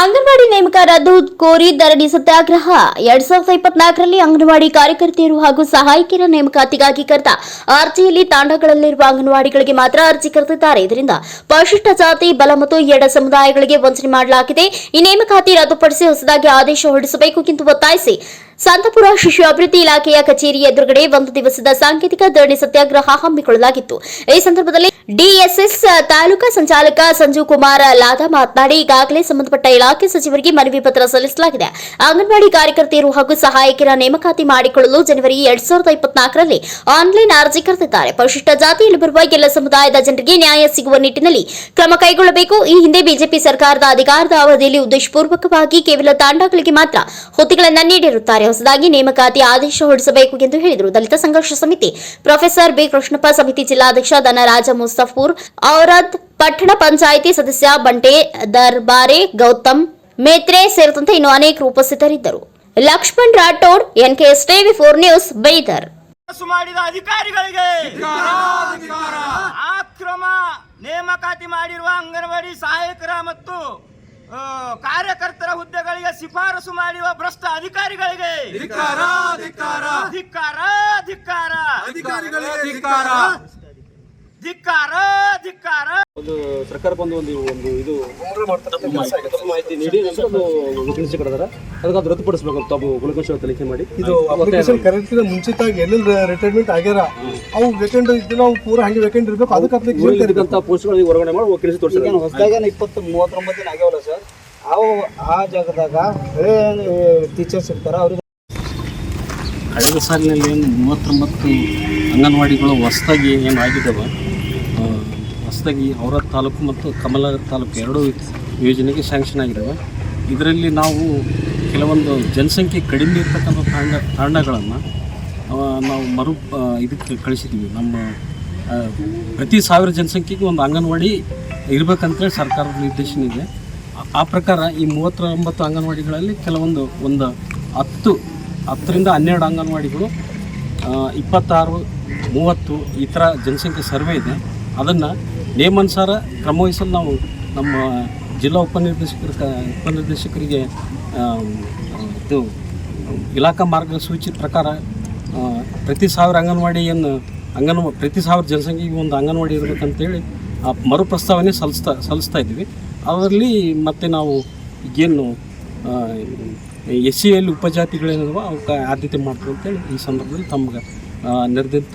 ಅಂಗನವಾಡಿ ನೇಮಕ ರದ್ದು ಕೋರಿ ಧರಣಿ ಸತ್ಯಾಗ್ರಹ. ಎರಡ್ ಸಾವಿರದ ಇಪ್ಪತ್ನಾಲ್ಕರಲ್ಲಿ ಅಂಗನವಾಡಿ ಕಾರ್ಯಕರ್ತೆಯರು ಹಾಗೂ ಸಹಾಯಕಿಯರ ನೇಮಕಾತಿಗಾಗಿ ಕರೆದ ಅರ್ಜಿಯಲ್ಲಿ ತಾಂಡಗಳಲ್ಲಿರುವ ಅಂಗನವಾಡಿಗಳಿಗೆ ಮಾತ್ರ ಅರ್ಜಿ ಕರೆದಿದ್ದಾರೆ. ಇದರಿಂದ ಪರಿಶಿಷ್ಟ ಜಾತಿ, ಬಲ ಮತ್ತು ಎಡ ಸಮುದಾಯಗಳಿಗೆ ವಂಚನೆ ಮಾಡಲಾಗಿದೆ. ಈ ನೇಮಕಾತಿ ರದ್ದುಪಡಿಸಿ ಹೊಸದಾಗಿ ಆದೇಶ ಹೊರಡಿಸಬೇಕು ಎಂದು ಒತ್ತಾಯಿಸಿ ಸಂತಪುರ ಶಿಶು ಅಭಿವೃದ್ಧಿ ಇಲಾಖೆಯ ಕಚೇರಿ ಎದುರುಗಡೆ ಒಂದು ದಿವಸದ ಸಾಂಕೇತಿಕ ಧರಣಿ ಸತ್ಯಾಗ್ರಹ ಹಮ್ಮಿಕೊಳ್ಳಲಾಗಿತ್ತು. ಈ ಸಂದರ್ಭದಲ್ಲಿ ಡಿಎಸ್ಎಸ್ ತಾಲೂಕಾ ಸಂಚಾಲಕ ಸಂಜೀವ್ ಕುಮಾರ್ ಲಾದಾ ಮಾತನಾಡಿ, ಈಗಾಗಲೇ ಸಂಬಂಧಪಟ್ಟ ಇಲಾಖೆ ಸಚಿವರಿಗೆ ಮನವಿ ಪತ್ರ ಸಲ್ಲಿಸಲಾಗಿದೆ. ಅಂಗನವಾಡಿ ಕಾರ್ಯಕರ್ತೆಯರು ಹಾಗೂ ಸಹಾಯಕರ ನೇಮಕಾತಿ ಮಾಡಿಕೊಳ್ಳಲು ಜನವರಿ ಎರಡ್ ಸಾವಿರದ ಇಪ್ಪತ್ನಾಲ್ಕರಲ್ಲಿ ಆನ್ಲೈನ್ ಅರ್ಜಿ ಕರೆದಿದ್ದಾರೆ. ಪರಿಶಿಷ್ಟ ಜಾತಿಯಲ್ಲಿ ಬರುವ ಎಲ್ಲ ಸಮುದಾಯದ ಜನರಿಗೆ ನ್ಯಾಯ ಸಿಗುವ ನಿಟ್ಟಿನಲ್ಲಿ ಕ್ರಮ ಕೈಗೊಳ್ಳಬೇಕು. ಈ ಹಿಂದೆ ಬಿಜೆಪಿ ಸರ್ಕಾರದ ಅಧಿಕಾರದ ಅವಧಿಯಲ್ಲಿ ಉದ್ದೇಶಪೂರ್ವಕವಾಗಿ ಕೇವಲ ತಾಂಡಗಳಿಗೆ ಮಾತ್ರ ಹುದ್ದೆಗಳನ್ನು ನೀಡಿರುತ್ತಾರೆ. ಹೊಸದಾಗಿ ನೇಮಕಾತಿ ಆದೇಶ ಹೊರಡಿಸಬೇಕು ಎಂದು ಹೇಳಿದರು. ದಲಿತ ಸಂಘರ್ಷ ಸಮಿತಿ ಪ್ರೊಫೆಸರ್ ಬಿ. ಕೃಷ್ಣಪ್ಪ, ಸಮಿತಿ ಜಿಲ್ಲಾಧ್ಯಕ್ಷ ಧನರಾಜ ಮುಸ್ತಫೂರ್ ಔರದ್ ಪಟ್ಟಣ ಪಂಚಾಯಿತಿ ಸದಸ್ಯ ಬಂಟೆ ದರ್ಬಾರೆ ಗೌತಮ್ ಮೇತ್ರೆ ಸೇರಿದಂತೆ ಇನ್ನು ಅನೇಕರು ಉಪಸ್ಥಿತರಿದ್ದರು. Lakshman Rathod NKS TV four news, Bidar. ಮಾಡಿದ ಅಧಿಕಾರಿಗಳಿಗೆ ಅಕ್ರಮ ನೇಮಕಾತಿ ಮಾಡಿರುವ ಅಂಗನವಾಡಿ ಸಹಾಯಕರ ಮತ್ತು ಕಾರ್ಯಕರ್ತರ ಹುದ್ದೆಗಳಿಗೆ ಶಿಫಾರಸು ಮಾಡಿರುವ ಭ್ರಷ್ಟ ಅಧಿಕಾರಿಗಳಿಗೆ ಧಿಕ್ಕಾರ ಧಿಕ್ಕಾರ ಧಿಕ್ಕಾರ ಧಿಕ್ಕಾರ ಅಧಿಕಾರಿಗಳಿಗೆ ಧಿಕ್ಕಾರ ಧಿಕ್ಕಾರ ಧಿಕ್ಕಾರ ಒಂದು ಸರ್ಕಾರ ಬಂದು ಒಂದು ಒಂದು ಇದು ಮಾಹಿತಿ ನೀಡಿ ನಂತರ ಒಂದು ಕೊಡ್ತಾರೆ? ಅದಕ್ಕೆ ಅದು ರದ್ದುಪಡಿಸ್ಬೇಕು ಅಂತ ತಾವು ಗುಣಕೋಶ ತನಿಖೆ ಮಾಡಿ. ಇದು ಅಪ್ಲಿಕೇಶನ್ ಕರೆಕ್ಟ್ ಮುಂಚಿತವಾಗಿ ಎಲ್ಲೆಲ್ಲಿ ರಿಟೈರ್ಮೆಂಟ್ ಆಗ್ಯಾರ. ಅವು ವೇಕೆಂಟ್ ಇದ್ದಿಲ್ಲ ಅವು ಪೂರ ಹಂಗೆ ವೇಕೆಂಟ್ ಇರಬೇಕು. ಅದಕ್ಕೆ ಅಪ್ಲಿಕೇಶನ್ ಇರ್ತಕ್ಕಂಥ ಪೋಸ್ಟ್ಗಳಿಗೆ ಹೊರಗಡೆ ಮಾಡಿ ಕೆಲಸ ತೋರಿಸಿ ಹೊಸದಾಗ ಇಪ್ಪತ್ತು ಮೂವತ್ತೊಂಬತ್ತು ದಿನ ಆಗ್ಯಾವಲ್ಲ ಸರ್? ಅವು ಆ ಜಾಗದಾಗ ಟೀಚರ್ಸ್ ಇರ್ತಾರೆ ಅವ್ರಿಗೆ ಹಳೆಯ ಸಾಲಿನಲ್ಲಿ ಏನು ಮೂವತ್ತೊಂಬತ್ತು ಅಂಗನವಾಡಿಗಳು ಹೊಸದಾಗಿ ಏನು ಆಗಿದ್ದಾವೆ ಹೊಸದಾಗಿ ಔರ ತಾಲೂಕು ಮತ್ತು ಕಮಲ ತಾಲೂಕು ಎರಡೂ ಯೋಜನೆಗೆ ಸ್ಯಾಂಕ್ಷನ್ ಆಗಿದ್ದಾವೆ ಇದರಲ್ಲಿ ನಾವು ಕೆಲವೊಂದು ಜನಸಂಖ್ಯೆ ಕಡಿಮೆ ಇರ್ತಕ್ಕಂಥ ತಾಂಡ, ತಾಂಡಗಳನ್ನು ನಾವು ಮರು ಇದಕ್ಕೆ ಕಳಿಸಿದ್ದೀವಿ ನಮ್ಮ ಪ್ರತಿ ಸಾವಿರ ಜನಸಂಖ್ಯೆಗೆ ಒಂದು ಅಂಗನವಾಡಿ ಇರಬೇಕಂತೇಳಿ ಸರ್ಕಾರದ ನಿರ್ದೇಶನ ಇದೆ. ಆ- ಪ್ರಕಾರ ಈ ಮೂವತ್ತೊಂಬತ್ತು ಅಂಗನವಾಡಿಗಳಲ್ಲಿ ಕೆಲವೊಂದು, ಒಂದು ಹತ್ತು, ಹತ್ತರಿಂದ ಹನ್ನೆರಡು ಅಂಗನವಾಡಿಗಳು ಇಪ್ಪತ್ತಾರು, ಮೂವತ್ತು ಈ ಥರ ಜನಸಂಖ್ಯೆ ಸರ್ವೆ ಇದೆ. ಅದನ್ನು ನೇಮಾನುಸಾರ ಕ್ರಮವಹಿಸಲು ನಾವು ನಮ್ಮ ಜಿಲ್ಲಾ ಉಪನಿರ್ದೇಶಕರ ಉಪನಿರ್ದೇಶಕರಿಗೆ ಇದು ಇಲಾಖಾ ಮಾರ್ಗಸೂಚಿ ಪ್ರಕಾರ ಪ್ರತಿ ಸಾವಿರ ಅಂಗನವಾಡಿಯನ್ನು, ಅಂಗನ, ಪ್ರತಿ ಸಾವಿರ ಜನಸಂಖ್ಯೆಗೆ ಒಂದು ಅಂಗನವಾಡಿ ಇರಬೇಕಂತೇಳಿ, ಆ ಮರು ಪ್ರಸ್ತಾವನೆ ಸಲ್ಲಿಸ್ತಾ ಸಲ್ಲಿಸ್ತಾ ಇದ್ದೀವಿ. ಅದರಲ್ಲಿ ಮತ್ತೆ ನಾವು ಏನು ಎಸ್ ಸಿ ಎಲ್ ಉಪಜಾತಿಗಳೇನಿದಾವೆ ಅವಕ್ಕೆ ಆದ್ಯತೆ ಮಾಡ್ತೀವಿ ಅಂತೇಳಿ ಈ ಸಂದರ್ಭದಲ್ಲಿ ತಮ್ಗೆ ನಿರ್ದಿಷ್ಟ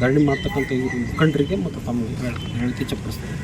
ಧರಣಿ ಮಾಡ್ತಕ್ಕಂಥ ಇವರು ಮುಖಂಡರಿಗೆ ಮತ್ತು ತಮ್ಮ ಹೇಳಿಕೆ ಚಪ್ಪಡಿಸ್ತಾರೆ